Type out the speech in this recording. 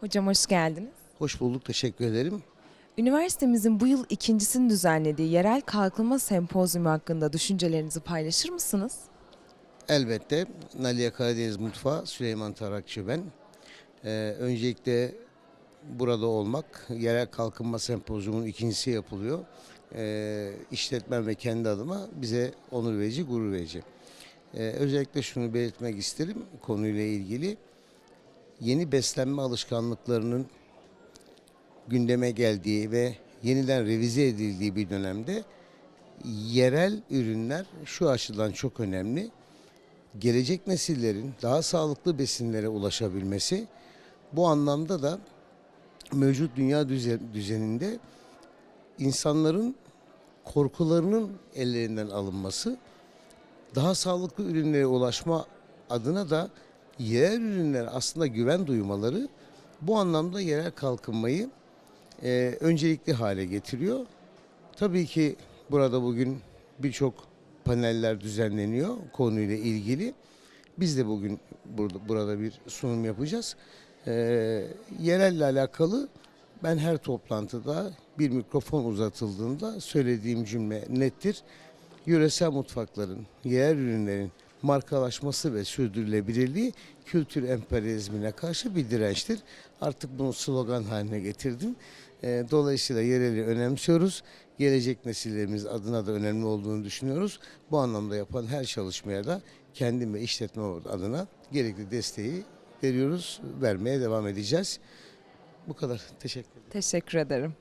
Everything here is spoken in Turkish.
Hocam hoş geldiniz. Hoş bulduk, teşekkür ederim. Üniversitemizin bu yıl ikincisini düzenlediği yerel kalkınma sempozyumu hakkında düşüncelerinizi paylaşır mısınız? Elbette Nalia Karadeniz Mutfağı, Süleyman Tarakçı ben. Ee, öncelikle burada olmak, yerel kalkınma sempozyumunun ikincisi yapılıyor. Ee, işletmem ve kendi adıma bize onur verici, gurur verici. Ee, özellikle şunu belirtmek isterim konuyla ilgili. Yeni beslenme alışkanlıklarının gündeme geldiği ve yeniden revize edildiği bir dönemde yerel ürünler şu açıdan çok önemli. Gelecek nesillerin daha sağlıklı besinlere ulaşabilmesi bu anlamda da mevcut dünya düze- düzeninde insanların korkularının ellerinden alınması, daha sağlıklı ürünlere ulaşma adına da yerel ürünler aslında güven duymaları bu anlamda yerel kalkınmayı e, öncelikli hale getiriyor. Tabii ki burada bugün birçok paneller düzenleniyor konuyla ilgili. Biz de bugün burada, burada bir sunum yapacağız. Ee, yerelle alakalı ben her toplantıda bir mikrofon uzatıldığında söylediğim cümle nettir. Yöresel mutfakların, yerel ürünlerin markalaşması ve sürdürülebilirliği kültür emperyalizmine karşı bir dirençtir. Artık bunu slogan haline getirdim. Ee, dolayısıyla yereli önemsiyoruz. Gelecek nesillerimiz adına da önemli olduğunu düşünüyoruz. Bu anlamda yapan her çalışmaya da kendim ve işletme adına gerekli desteği veriyoruz, vermeye devam edeceğiz. Bu kadar. Teşekkür ederim. Teşekkür ederim.